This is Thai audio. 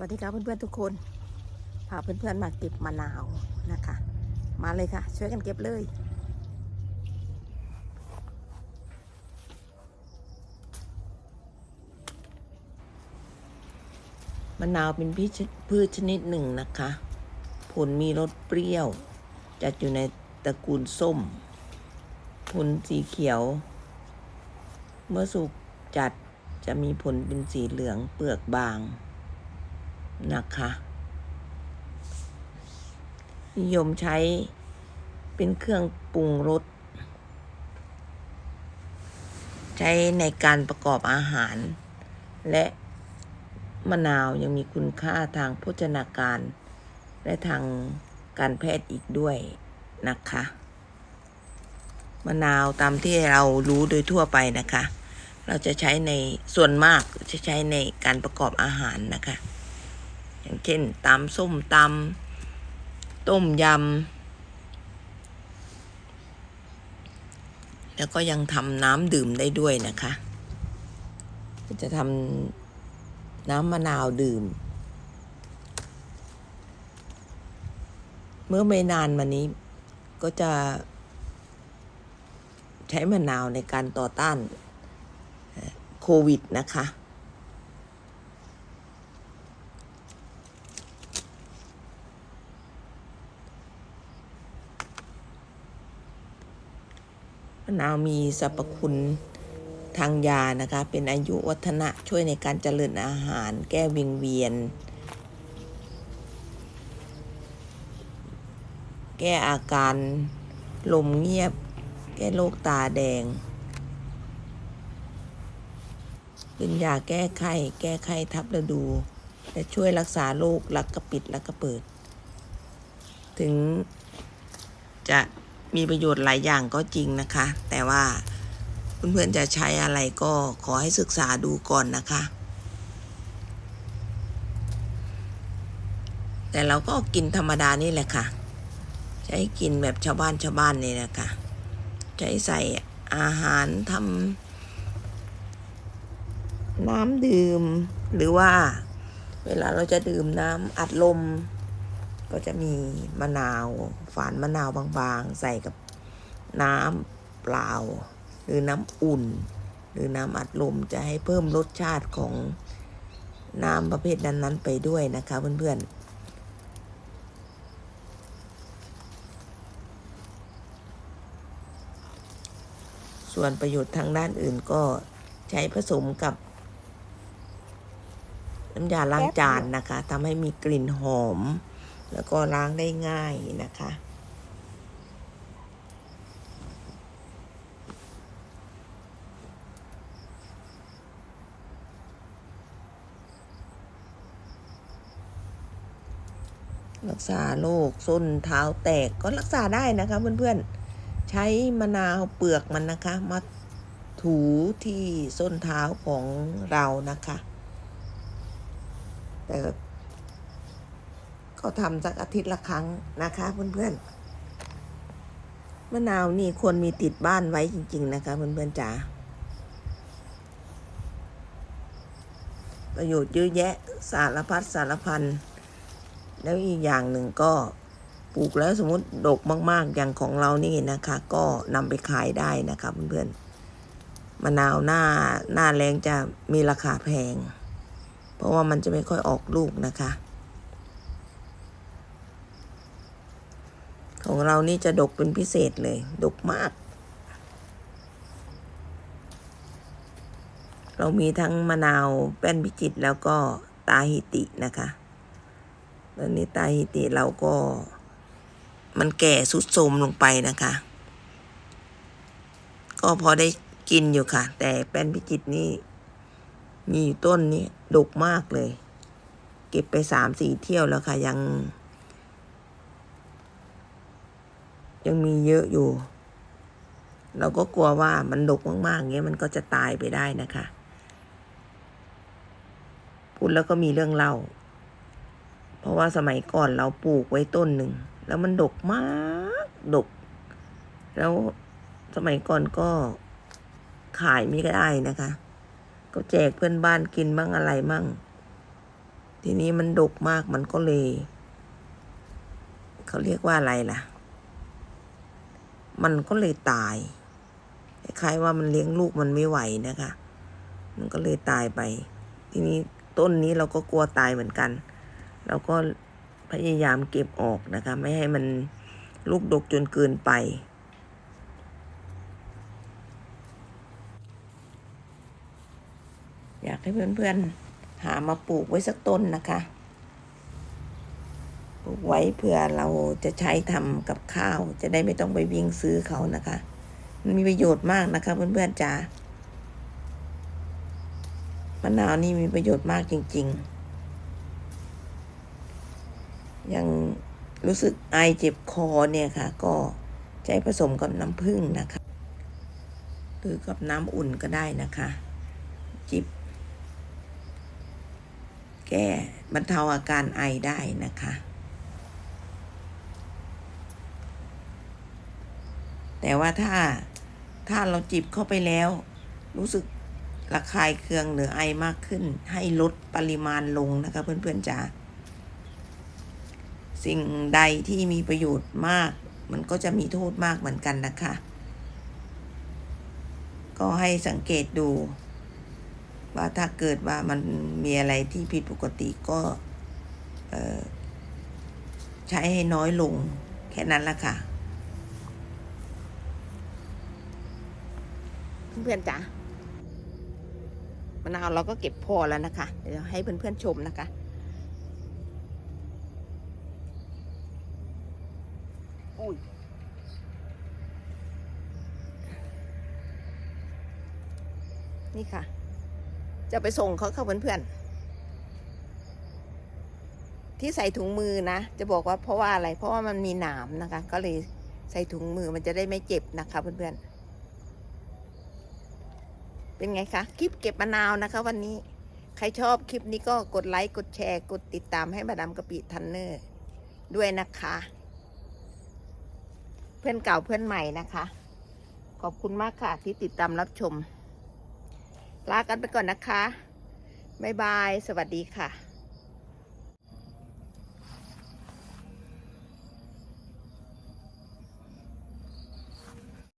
วัสดีครับเพื่อนๆทุกคนพาเพื่อนๆมาเก็บมะนาวนะคะ มาเลยค่ะ ช่วยกันเก็บเลย มะนาวเป็นพืชชนิดหนึ่งนะคะ ผลมีรสเปรี้ยว จัดอยู่ในตระกูลส้ม ผลสีเขียว เมื่อสุกจัดจะมีผลเป็นสีเหลืองเปลือกบาง นะคะ นิยมใช้เป็นเครื่องปรุงรส ใช้ในการประกอบอาหาร และมะนาวยังมีคุณค่าทางโภชนาการ และทางการแพทย์อีกด้วยนะคะ มะนาวตามที่เรารู้โดยทั่วไปนะคะ เราจะใช้ในส่วนมากจะใช้ในการประกอบอาหารนะคะ อย่างเช่นตำส้มตำต้มยำแล้วก็ยังทำน้ำดื่มได้ด้วยนะคะ จะทำน้ำมะนาวดื่ม เมื่อไม่นานมานี้ก็จะใช้มะนาวในการต่อต้านโควิดนะคะ มะนาวมีสรรพคุณทางยานะคะ เป็นอายุวัฒนะช่วยในการเจริญอาหาร แก้วิงเวียน แก้อาการลมเงียบ แก้โรคตาแดงเป็นยาแก้ไข้ แก้ไข้ทับฤดู และช่วยรักษาโรคลักกระปิดลักกระเปิด ถึงจะ มีประโยชน์หลายอย่างก็จริงนะคะ แต่ว่าเพื่อนๆจะใช้อะไรก็ขอให้ศึกษาดูก่อนนะคะ แต่เราก็กินธรรมดานี่แหละค่ะ ใช้กินแบบชาวบ้านชาวบ้านนี่แหละค่ะ ใช้ใส่อาหารทำน้ำดื่ม หรือว่า เวลาเราจะดื่มน้ำอัดลม ก็จะมีมะนาวฝานมะนาวบางๆ ใส่กับน้ำเปล่า หรือน้ำอุ่น หรือน้ำอัดลมจะให้เพิ่มรสชาติของน้ำประเภทนั้น ๆ ไปด้วยนะคะเพื่อนๆส่วนประโยชน์ทางด้านอื่นก็ใช้ผสมกับ น้ำยาล้างจานนะคะทำให้มีกลิ่นหอม แล้วก็ล้างได้ง่ายนะคะ รักษาโรคส้นเท้าแตกก็รักษาได้นะคะเพื่อนๆ ใช้มะนาวเปลือกมันนะคะ มาถูที่ส้นเท้าของเรานะคะ แต่ ก็ทำสักอาทิตย์ละครั้งนะคะเพื่อนๆมะนาวนี่ควรมีติดบ้านไว้จริง ๆ นะคะเพื่อนๆจ๋าประโยชน์เยอะแยะสารพัดสารพันแล้วอีกอย่างหนึ่งก็ปลูกแล้วสมมติดกมาก ๆ อย่างของเรานี่นะคะ ก็นำไปขายได้นะคะเพื่อนๆมะนาวหน้าหน้าแรงจะมีราคาแพง เพราะว่ามันจะไม่ค่อยออกลูกนะคะ ของเรานี่จะดกเป็นพิเศษเลย ดกมาก เรามีทั้งมะนาวแป้นพิจิตแล้วก็ตาฮิตินะคะ ตอนนี้ตาฮิติเราก็ มันแก่สุดโทมลงไปนะคะ ก็พอได้กินอยู่ค่ะ แต่แป้นพิจิตนี่มีอยู่ต้นนี้ดกมากเลย เก็บไปสามสี่เที่ยวแล้วค่ะยัง ยังมีเยอะอยู่ เราก็กลัวว่ามันดกมากๆเงี้ยมันก็จะตายไปได้นะคะ พูดแล้วก็มีเรื่องเล่า เพราะว่าสมัยก่อนเราปลูกไว้ต้นหนึ่ง แล้วมันดกมากดก แล้วสมัยก่อนก็ขายไม่ได้นะคะ ก็แจกเพื่อนบ้านกินบ้างอะไรมั่งททีนี้มันดกมากมันก็เลย เขาเรียกว่าอะไรล่ะ มันก็เลยตายคล้ายๆว่ามันเลี้ยงลูกมันไม่ไหวนะคะ มันก็เลยตายไป ทีนี้ต้นนี้เราก็กลัวตายเหมือนกัน เราก็พยายามเก็บออกนะคะ ไม่ให้มันลูกดกจนเกินไป อยากให้เพื่อนๆหามาปลูกไว้สักต้นนะคะ ลูกไว้เพื่อเราจะใช้ทำกับข้าว จะได้ไม่ต้องไปวิ่งซื้อเขานะคะ มันมีประโยชน์มากนะคะเพื่อนๆจ๋ามะนาวนี่มีประโยชน์มากจริง ๆ ยังรู้สึกไอเจ็บคอเนี่ยค่ะ ก็ใช้ผสมกับน้ำผึ้งนะคะ หรือกับน้ำอุ่นก็ได้นะคะ จิบ แก้บรรเทาอาการไอได้นะคะ แต่ว่าถ้าถ้าเราจิบเข้าไปแล้ว รู้สึกระคายเคืองหรือไอมากขึ้น ให้ลดปริมาณลงนะคะเพื่อนๆจ๋าสิ่งใดที่มีประโยชน์มาก มันก็จะมีโทษมากเหมือนกันนะคะ ก็ให้สังเกตดู ว่าถ้าเกิดว่ามันมีอะไรที่ผิดปกติก็ใช้ให้น้อยลงแค่นั้นละค่ะ เพื่อนๆจ๋ามะนาวเราก็เก็บพอแล้วนะคะ เดี๋ยวให้เพื่อนๆชมนะคะ อุ้ยนี่ค่ะ จะไปส่งเขาค่ะเพื่อนๆ ที่ใส่ถุงมือนะ จะบอกว่าเพราะว่าอะไร เพราะว่ามันมีหนามนะคะ ก็เลยใส่ถุงมือมันจะได้ไม่เจ็บนะคะเพื่อนๆ เป็นไงคะ คลิปเก็บมะนาวนะคะ วันนี้ ใครชอบคลิปนี้ก็กดไลค์ กดแชร์ กดติดตามให้มาดามกะปิทันเนอร์ด้วยนะคะ เพื่อนเก่าเพื่อนใหม่นะคะ ขอบคุณมากค่ะ ที่ติดตามรับชม ลากันไปก่อนนะคะ บ๊ายบาย สวัสดีค่ะ